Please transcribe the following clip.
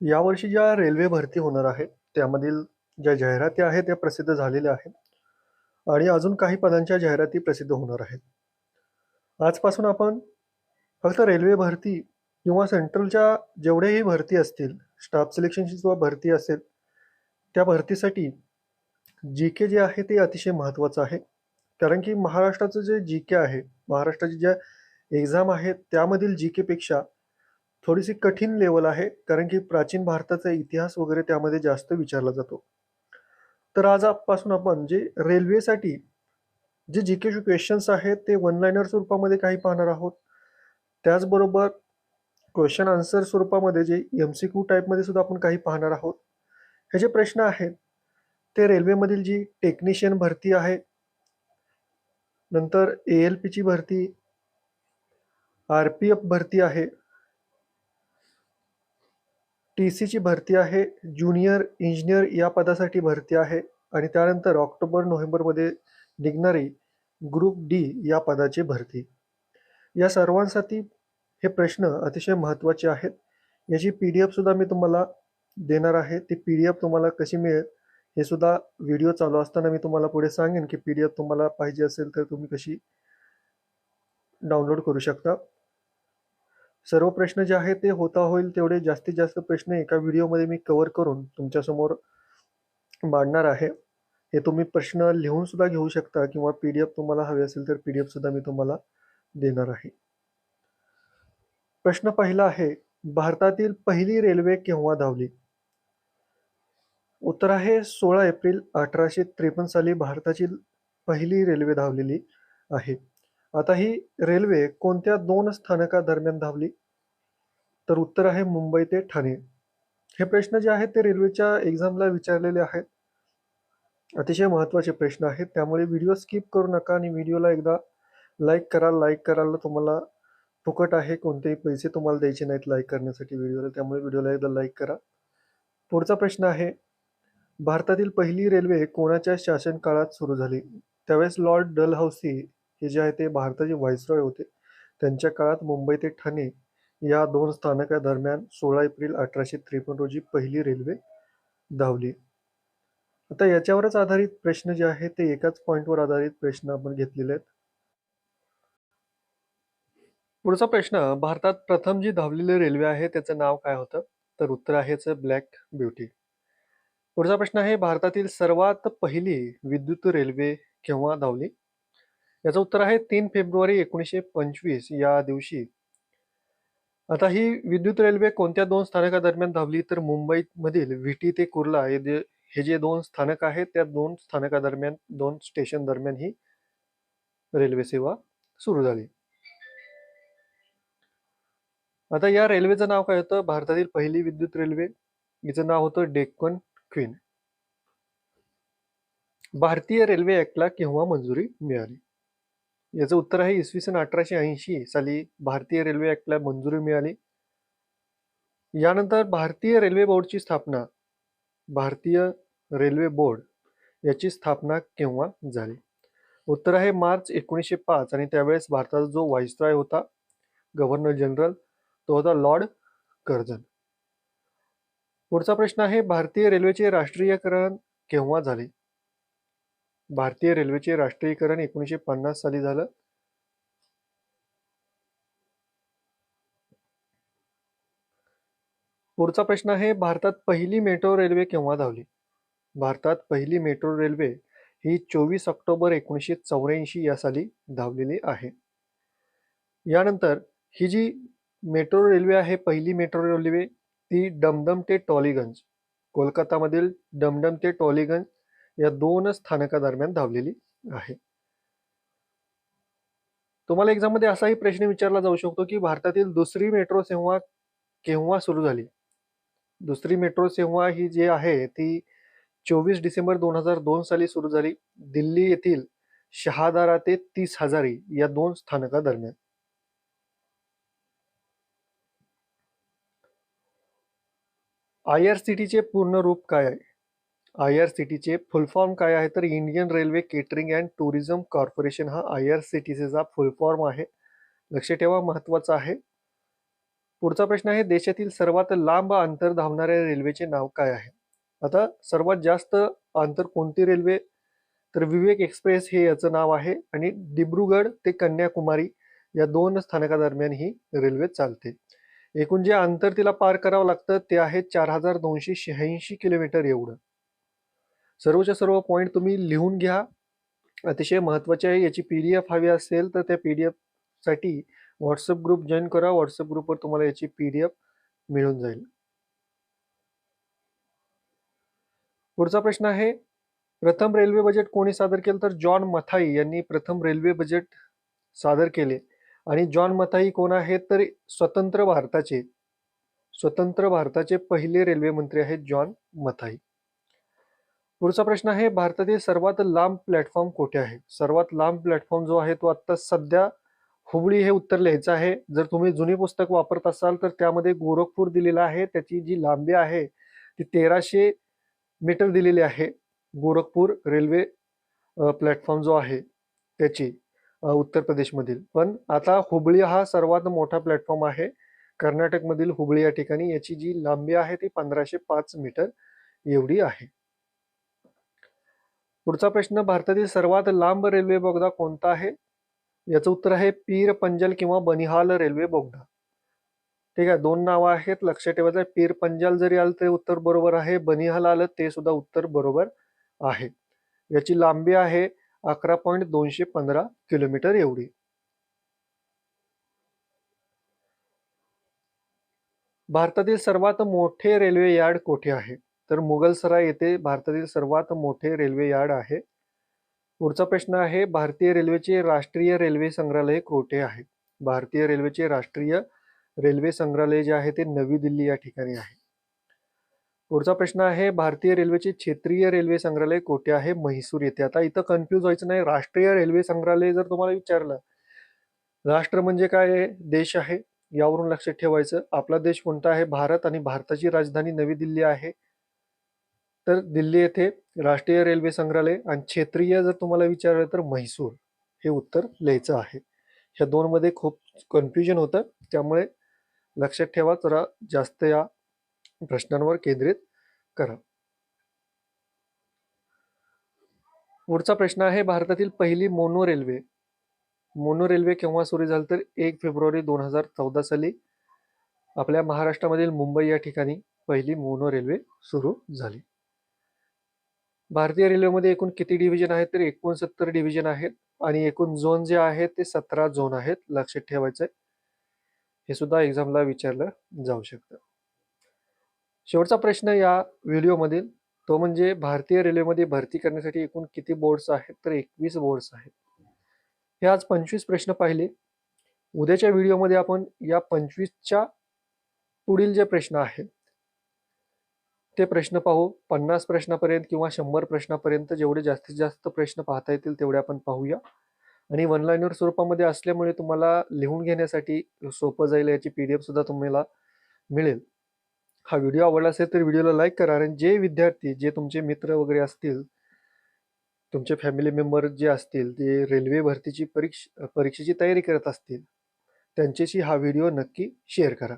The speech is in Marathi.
यावर्षी ज्या रेल्वे भरती होणार आहे, त्यामधील ज्या जाहिराती आहेत त्या प्रसिद्ध झालेल्या आहेत आणि अजून काही पदांच्या जाहिराती प्रसिद्ध होणार आहेत. आजपासून आपण फक्त रेल्वे भरती किंवा सेंट्रलच्या जेवढेही भरती असतील, स्टाफ सिलेक्शनची किंवा भरती असेल, त्या भरतीसाठी जी-के जे आहे ते अतिशय महत्त्वाचं आहे. कारण की महाराष्ट्राचं जे जी-के आहे, महाराष्ट्राची ज्या एक्झाम आहेत त्यामधील जी-केपेक्षा थोडीशी कठीण लेवल आहे. कारण की प्राचीन भारताचा इतिहास वगैरे त्यामध्ये जास्त विचारला जातो. तर आज आजपासून आपण जे रेल्वेसाठी जे जी-केचे क्वेश्चन्स आहेत ते वन लाईनर स्वरूपामध्ये काही पाहणार आहोत. त्याचबरोबर क्वेश्चन आन्सर स्वरूपामध्ये जे एम-सी-क्यू टाईपमध्ये सुद्धा आपण काही पाहणार आहोत. हे जे प्रश्न आहेत, ते रेल्वेमधील जी टेक्निशियन भरती आहे, नंतर ए-एल-पीची भरती, आर-पी-एफ भरती आहे. टी-सीची भरती आहे, ज्युनियर इंजिनियर या पदासाठी भरती आहे आणि त्यानंतर ऑक्टोबर-नोव्हेंबरमध्ये निघणारी ग्रुप डी या पदाची भरती. या सर्वांसाठी हे प्रश्न अतिशय महत्त्वाचे आहेत. याची पी डी एफसुद्धा मी तुम्हाला देणार आहे. ती पी-डी-एफ तुम्हाला कशी मिळेल, हे सुद्धा व्हिडिओ चालू असताना मी तुम्हाला पुढे सांगेन की पी-डी-एफ तुम्हाला पाहिजे असेल तर तुम्ही कशी डाउनलोड करू शकता. सर्व प्रश्न जे आहेत ते होता होईल तेवढे जास्तीत जास्त प्रश्न एका व्हिडिओमध्ये मी कव्हर करून तुमच्यासमोर मांडणार आहे. हे तुम्ही प्रश्न लिहून सुद्धा घेऊ शकता किंवा पी-डी-एफ तुम्हाला हवे असेल तर पी-डी-एफ सुद्धा मी तुम्हाला देणार आहे. प्रश्न पहिला आहे, भारतातील पहिली रेल्वे केव्हा धावली? उत्तर आहे सोळा एप्रिल अठराशे त्रेपन्न साली भारताची पहिली रेल्वे धावलेली आहे. आता ही रेल्वे कोणत्या दोन स्थानकादरम्यान धावली? तर उत्तर आहे मुंबई ते ठाणे. हे प्रश्न जे आहेत ते रेल्वेच्या एक्झामला विचारलेले आहेत. अतिशय महत्त्वाचे प्रश्न आहेत. त्यामुळे व्हिडिओ स्किप करू नका आणि व्हिडिओला एकदा लाईक करा. लाईक करायला तुम्हाला फुकट आहे. कोणतेही पैसे तुम्हाला द्यायचे नाहीत लाईक करण्यासाठी व्हिडिओला. त्यामुळे व्हिडिओला एकदा लाईक करा. पुढचा प्रश्न आहे, भारतातील पहिली रेल्वे कोणाच्या शासनकाळात सुरू झाली? त्यावेळेस लॉर्ड डलहौसी हे जे आहे ते भारताचे व्हायसरॉय होते. त्यांच्या काळात मुंबई ते ठाणे या दोन स्थानकादरम्यान सोळा एप्रिल अठराशे त्रेपन्न रोजी पहिली रेल्वे धावली. आता याच्यावरच आधारित प्रश्न जे आहेत ते एकाच पॉइंटवर आधारित प्रश्न आपण घेतलेले आहेत. पुढचा प्रश्न, भारतात प्रथम जी धावलेली रेल्वे आहे त्याचं नाव काय होतं? तर उत्तर आहे ब्लॅक ब्युटी. पुढचा प्रश्न आहे, भारतातील सर्वात पहिली विद्युत रेल्वे केव्हा धावली? याचं उत्तर आहे तीन फेब्रुवारी एकोणीसशे पंचवीस या दिवशी. आता ही विद्युत रेल्वे कोणत्या दोन स्थानकादरम्यान धावली? तर मुंबईमधील विटी ते कुर्ला हे जे हे जे दोन स्थानक आहेत त्या दोन स्थानकादरम्यान दोन स्टेशन दरम्यान ही रेल्वे सेवा सुरू झाली. आता या रेल्वेचं नाव काय होतं? भारतातील पहिली विद्युत रेल्वे हिचं नाव होतं डेक्कन क्वीन. भारतीय रेल्वे ऍक्टला केव्हा मंजुरी मिळाली? याचं उत्तर आहे इसवी सन अठराशे ऐंशी साली भारतीय रेल्वे ऍक्टला मंजुरी मिळाली. यानंतर भारतीय रेल्वे बोर्डची स्थापना भारतीय रेल्वे बोर्ड याची स्थापना केव्हा झाली? उत्तर आहे मार्च एकोणीसशे पाच आणि त्यावेळेस भारताचा जो व्हाईसराय होता, गव्हर्नर जनरल तो होता लॉर्ड कर्जन पुढचा प्रश्न आहे, भारतीय रेल्वेचे राष्ट्रीयकरण केव्हा झाले? भारतीय रेल्वेचे राष्ट्रीयकरण एकोणीसशे पन्नास साली झालं. पुढचा प्रश्न आहे, भारतात पहिली मेट्रो रेल्वे केव्हा धावली? भारतात पहिली मेट्रो रेल्वे ही चोवीस ऑक्टोबर एकोणीसशे चौऱ्याऐंशी या साली धावलेली आहे. यानंतर ही जी मेट्रो रेल्वे आहे, पहिली मेट्रो रेल्वे ती डमडम ते टॉलीगंज, कोलकातामधील डमडम ते टॉलीगंज या दोन स्थानकादरम्यान धावलेली आहे. तुम्हाला एक्झाममध्ये असाही प्रश्न विचारला जाऊ शकतो की भारतातील दुसरी मेट्रो सेवा केव्हा सुरू झाली? दुसरी मेट्रो सेवा ही जी आहे ती चोवीस डिसेंबर दोन हजार दोन साली सुरू झाली. दिल्ली येथील शहादारा ते तीस हजारी या दोन स्थानकादरम्यान. आय-आर-सी-टीचे पूर्ण रूप काय आहे? आय-आर-सी-टीचे फुल फॉर्म काय आहे? तर Indian railway catering and tourism corporation हा आय-आर-सी-टीसीचा फुल फॉर्म आहे. लक्ष ठेवा महत्त्वाचा आहे. पुढचा प्रश्न आहे देशातील सर्वात लांब अंतर धावणाऱ्या रेल्वेचे नाव काय आहे आता सर्वात जास्त अंतर कोणती रेल्वे तर विवेक एक्सप्रेस हे याचं नाव आहे आणि दिब्रुगड ते कन्याकुमारी या दोन स्थानकादरम्यान ही रेल्वे चालते एकूण जे अंतर तिला पार करावं लागतं ते आहे चार हजार दोनशे शहाऐंशी किलोमीटर एवढं सर्वच्या सर्व पॉईंट तुम्ही लिहून घ्या. अतिशय महत्त्वाचे आहे याची पी डी एफ हवी असेल तर त्या पी डी एफसाठी व्हॉट्सअप ग्रुप जॉईन करा व्हॉट्सअप ग्रुपवर तुम्हाला याची पी डी एफ मिळून जाईल. पुढचा प्रश्न आहे प्रथम रेल्वे बजेट कोणी सादर केलं? तर जॉन मथाई यांनी प्रथम रेल्वे बजेट सादर केले. आणि जॉन मथाई कोण आहेत? तर स्वतंत्र भारताचे स्वतंत्र भारताचे पहिले रेल्वे मंत्री आहेत जॉन मथाई पुढचा प्रश्न आहे भारतातील सर्वात लांब प्लॅटफॉर्म कोठे आहे? सर्वात लांब प्लॅटफॉर्म जो आहे तो आत्ता सध्या हुबळी हे उत्तर लिहायचं आहे. जर तुम्ही जुनी पुस्तक वापरत असाल तर त्यामध्ये गोरखपूर दिलेला आहे. त्याची जी लांबी आहे ती तेराशे मीटर दिलेली आहे. गोरखपूर रेल्वे प्लॅटफॉर्म जो आहे त्याची उत्तर प्रदेशमधील. पण आता हुबळी हा सर्वात मोठा प्लॅटफॉर्म आहे. कर्नाटकमधील हुबळी या ठिकाणी याची जी लांबी आहे ती पंधराशे पाच मीटर एवढी आहे. पुढचा प्रश्न भारतातील सर्वात लांब रेल्वे बोगदा कोणता आहे? याचं उत्तर आहे पीर पंजल किंवा बनिहाल रेल्वे बोगदा. ठीक आहे दोन नावं आहेत लक्षात ठेवायचं आहे. पीर पंजाल जरी आलं तरी उत्तर बरोबर आहे. बनिहाल आलं ते सुद्धा उत्तर बरोबर आहे. याची लांबी आहे अकरा पॉईंट दोनशे पंधरा किलोमीटर एवढी. भारतातील सर्वात मोठे रेल्वे यार्ड कोठे आहे? तर मुघलसराय येथे भारतातील सर्वात मोठे रेल्वे यार्ड आहे. पुढचा प्रश्न आहे भारतीय रेल्वेचे राष्ट्रीय रेल्वे संग्रहालय कोठे आहे? भारतीय रेल्वेचे राष्ट्रीय रेल्वे संग्रहालय जे आहे ते नवी दिल्ली या ठिकाणी आहे. पुढचा प्रश्न आहे भारतीय रेल्वेचे क्षेत्रीय रेल्वे संग्रहालय कोठे आहे? म्हैसूर येथे. आता इथं कन्फ्यूज व्हायचं नाही राष्ट्रीय रेल्वे संग्रहालय जर तुम्हाला विचारलं राष्ट्र म्हणजे काय? देश आहे. यावरून लक्षात ठेवायचं. आपला देश कोणता आहे? भारत आणि भारताची राजधानी नवी दिल्ली आहे. तर दिल्ली येथे राष्ट्रीय रेल्वे संग्रहालय आणि क्षेत्रीय जर तुम्हाला विचारलं तर म्हैसूर हे उत्तर लिहायचं आहे. ह्या दोनमध्ये खूप कन्फ्युजन होतं. त्यामुळे लक्षात ठेवा जरा जास्त या प्रश्नांवर केंद्रित करा. पुढचा प्रश्न आहे भारतातील पहिली मोनो रेल्वे. मोनो रेल्वे केव्हा सुरू झाली तर एक फेब्रुवारी दोन हजार चौदा साली आपल्या महाराष्ट्रामधील मुंबई या ठिकाणी पहिली मोनो रेल्वे सुरू झाली. भारतीय रेल्वेमध्ये एकूण किती डिव्हिजन आहेत तर एकोणसत्तर डिव्हिजन आहेत आणि एकूण झोन जे आहेत ते सतरा झोन आहेत लक्षात ठेवायचं हे सुद्धा एक्झामला विचारलं जाऊ शकतं. शेवटचा प्रश्न या व्हिडिओमधील तो म्हणजे भारतीय रेल्वेमध्ये भरती करण्यासाठी एकूण किती बोर्ड्स आहेत तर एकवीस बोर्ड्स आहेत. हे आज पंचवीस प्रश्न पाहिले. उद्याच्या व्हिडिओमध्ये आपण या पंचवीसच्या पुढील जे प्रश्न आहेत ते प्रश्न पाहू. पन्नास प्रश्नापर्यंत किंवा शंभर प्रश्नापर्यंत जेवढे जास्तीत जास्त प्रश्न पाहता येतील तेवढे आपण पाहूया. आणि वन लाईनर स्वरूपामध्ये असल्यामुळे तुम्हाला लिहून घेण्यासाठी सोपं जाईल याची पी डी एफ सुद्धा तुम्हाला मिळेल. हा व्हिडिओ आवडला असेल तर व्हिडिओला लाईक करा आणि जे विद्यार्थी जे तुमचे मित्र वगैरे असतील तुमचे फॅमिली मेंबर जे असतील ते रेल्वे भरतीची परीक्ष परीक्षेची तयारी करत असतील त्यांच्याशी हा व्हिडिओ नक्की शेअर करा.